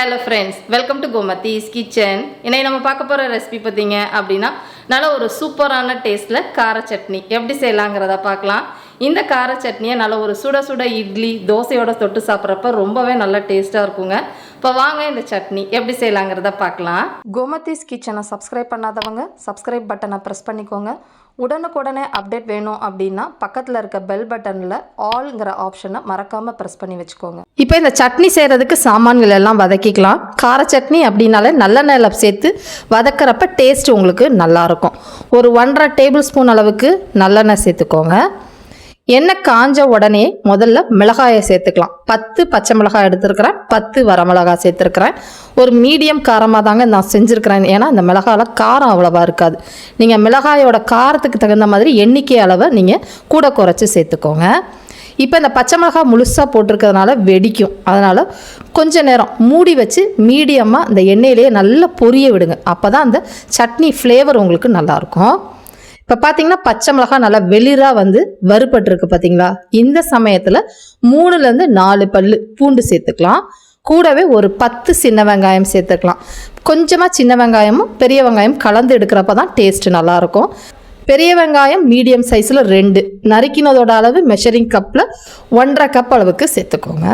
Hello friends welcome to Gomathi's kitchen இன்னைக்கு நம்ம பார்க்க போகிற ரெசிபி பார்த்தீங்க அப்படின்னா நல்ல ஒரு சூப்பரான டேஸ்ட்டில் கார சட்னி. எப்படி செய்யலாங்கிறத பார்க்கலாம். இந்த கார சட்னியை நல்ல ஒரு சுட சுட இட்லி தோசையோட தொட்டு சாப்பிட்றப்ப ரொம்பவே நல்ல டேஸ்ட்டாக இருக்குங்க. இப்போ வாங்க இந்த சட்னி எப்படி செய்யலாங்கிறத பார்க்கலாம் கோமதிஸ் கிச்சனை சப்ஸ்கிரைப் பண்ணாதவங்க சப்ஸ்கிரைப் பட்டனை ப்ரெஸ் பண்ணிக்கோங்க. உடனுக்குடனே அப்டேட் வேணும் அப்படின்னா பக்கத்தில் இருக்க பெல் பட்டனில் ஆல்ங்கிற ஆப்ஷனை மறக்காமல் ப்ரெஸ் பண்ணி வச்சுக்கோங்க. இப்போ இந்த சட்னி செய்கிறதுக்கு சாமான்கள் எல்லாம் வதக்கிக்கலாம். கார சட்னி அப்படின்னாலே நல்லெண்ணெயில் சேர்த்து வதக்கிறப்ப டேஸ்ட் உங்களுக்கு நல்லாயிருக்கும் ஒரு ஒன்றரை டேபிள் ஸ்பூன் அளவுக்கு நல்லெண்ணெய் சேர்த்துக்கோங்க. எண்ணெய் காஞ்ச உடனே முதல்ல மிளகாயை சேர்த்துக்கலாம். பத்து பச்சை மிளகாய் எடுத்துருக்கிறேன் பத்து வரமிளகாய் சேர்த்துருக்கிறேன். ஒரு மீடியம் காரமாக தாங்க நான் செஞ்சுருக்கிறேன். ஏன்னா இந்த மிளகாயில் காரம் அவ்வளோவா இருக்காது. நீங்கள் மிளகாயோட காரத்துக்கு தகுந்த மாதிரி எண்ணிக்கை அளவை நீங்கள் கூட குறைச்சி சேர்த்துக்கோங்க. இப்போ இந்த பச்சை மிளகாய் முழுசாக போட்டிருக்கிறதுனால வெடிக்கும். அதனால் கொஞ்ச நேரம் மூடி வச்சு மீடியமாக இந்த எண்ணெயிலேயே நல்லா பொரிய விடுங்க. அப்போ தான் அந்த சட்னி ஃப்ளேவர் உங்களுக்கு நல்லாயிருக்கும் இப்போ பார்த்தீங்கன்னா பச்சை மிளகாய் நல்லா வெளிராக வந்து வறுபட்டுருக்கு பார்த்தீங்களா இந்த சமயத்தில் மூணுலேருந்து நாலு பல் பூண்டு சேர்த்துக்கலாம். கூடவே ஒரு பத்து சின்ன வெங்காயம் சேர்த்துக்கலாம். கொஞ்சமாக சின்ன வெங்காயமும் பெரிய வெங்காயம் கலந்து எடுக்கிறப்ப தான் டேஸ்ட்டு நல்லாயிருக்கும். பெரிய வெங்காயம் மீடியம் சைஸில் ரெண்டு. நறுக்கினதோட அளவு மெஷரிங் கப்பில் ஒன்றரை கப் அளவுக்கு சேர்த்துக்கோங்க.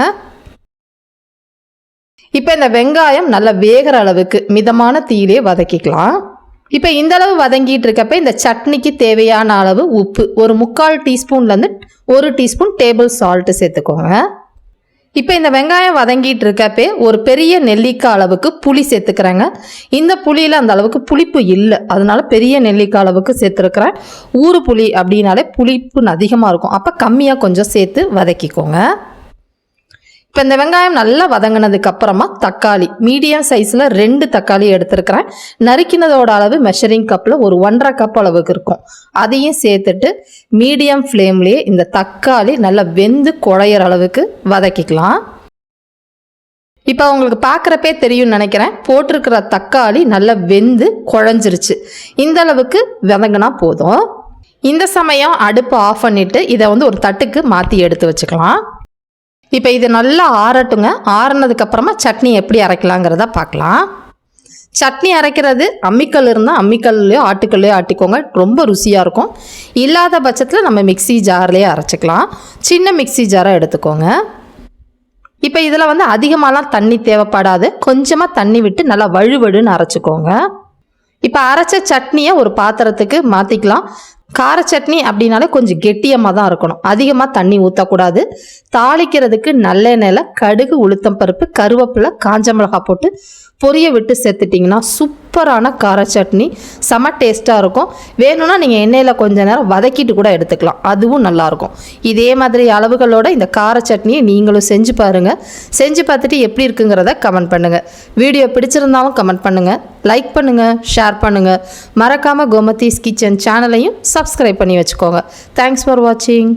இப்போ இந்த வெங்காயம் நல்லா வேகிற அளவுக்கு மிதமான தீயிலே வதக்கிக்கலாம். இப்போ இந்த அளவு வதங்கிட்டு இருக்கப்ப இந்த சட்னிக்கு தேவையான அளவு உப்பு. ஒரு முக்கால் டீஸ்பூன்லேருந்து ஒரு டீஸ்பூன் டேபிள் சால்ட்டு சேர்த்துக்கோங்க. இப்போ இந்த வெங்காயம் வதங்கிட்டு இருக்கப்பே ஒரு பெரிய நெல்லிக்காய் அளவுக்கு புளி சேர்த்துக்கிறேங்க. இந்த புளியில் அந்த அளவுக்கு புளிப்பு இல்லை. அதனால பெரிய நெல்லிக்காய் அளவுக்கு சேர்த்துருக்குறேன். ஊறு புளி அப்படின்னாலே புளிப்பு அதிகமாக இருக்கும். அப்போ கம்மியாக கொஞ்சம் சேர்த்து வதக்கிக்கோங்க. இப்போ இந்த வெங்காயம் நல்லா வதங்கினதுக்கு அப்புறமா தக்காளி மீடியம் சைஸில் ரெண்டு தக்காளி எடுத்துருக்கிறேன். நறுக்கினதோட அளவு மெஷரிங் கப்பில் ஒரு ஒன்றரை கப் அளவுக்கு இருக்கும். அதையும் சேர்த்துட்டு மீடியம் ஃப்ளேம்லேயே இந்த தக்காளி நல்லா வெந்து குழையிற அளவுக்கு வதக்கிக்கலாம். இப்போ உங்களுக்கு பார்க்குறப்பே தெரியும்னு நினைக்கிறேன். போட்டிருக்கிற தக்காளி நல்லா வெந்து குழஞ்சிருச்சு. இந்த அளவுக்கு வதங்கினா போதும். இந்த சமயம் அடுப்பு ஆஃப் பண்ணிவிட்டு இதை வந்து ஒரு தட்டுக்கு மாற்றி எடுத்து வச்சுக்கலாம். இப்போ இது நல்லா ஆறட்டுங்க. ஆறுனதுக்கப்புறமா சட்னி எப்படி அரைக்கலாங்கிறத பார்க்கலாம் சட்னி அரைக்கிறது அம்மிக்கல் இருந்தால் அம்மிக்கல்லையோ ஆட்டுக்கல்லையோ ஆட்டிக்கோங்க. ரொம்ப ருசியாக இருக்கும். இல்லாத பட்சத்தில் நம்ம மிக்ஸி ஜார்லேயே அரைச்சிக்கலாம். சின்ன மிக்ஸி ஜாராக எடுத்துக்கோங்க. இப்போ இதில் வந்து அதிகமாகலாம் தண்ணி தேவைப்படாது. கொஞ்சமாக தண்ணி விட்டு நல்லா வழுவழுன்னு அரைச்சிக்கோங்க. இப்போ அரைச்ச சட்னியை ஒரு பாத்திரத்துக்கு மாற்றிக்கலாம் கார சட்னி அப்படின்னாலே கொஞ்சம் கெட்டியமாக தான் இருக்கணும். அதிகமாக தண்ணி ஊற்றக்கூடாது தாளிக்கிறதுக்கு நல்லெண்ணெயில் கடுகு உளுத்தம் பருப்பு கருவேப்பிலை காஞ்ச மிளகாய் போட்டு பொரிய விட்டு சேர்த்துட்டிங்கன்னா சூப்பரான கார சட்னி. செம டேஸ்ட்டாக இருக்கும். வேணும்னா நீங்கள் எண்ணெயில் கொஞ்ச நேரம் வதக்கிட்டு கூட எடுத்துக்கலாம். அதுவும் நல்லாயிருக்கும். இதே மாதிரி அளவுகளோட இந்த கார சட்னியை நீங்களும் செஞ்சு பாருங்கள் செஞ்சு பார்த்துட்டு எப்படி இருக்குங்கிறத கமெண்ட் பண்ணுங்கள் வீடியோ பிடிச்சிருந்தாலும் கமெண்ட் பண்ணுங்கள் லைக் பண்ணுங்கள் ஷேர் பண்ணுங்கள் மறக்காமல் கோமதீஸ் கிச்சன் சேனலையும் சப்ஸ்கிரைப் பண்ணி வச்சுக்கோங்க. தேங்க்ஸ் ஃபார் வாட்சிங்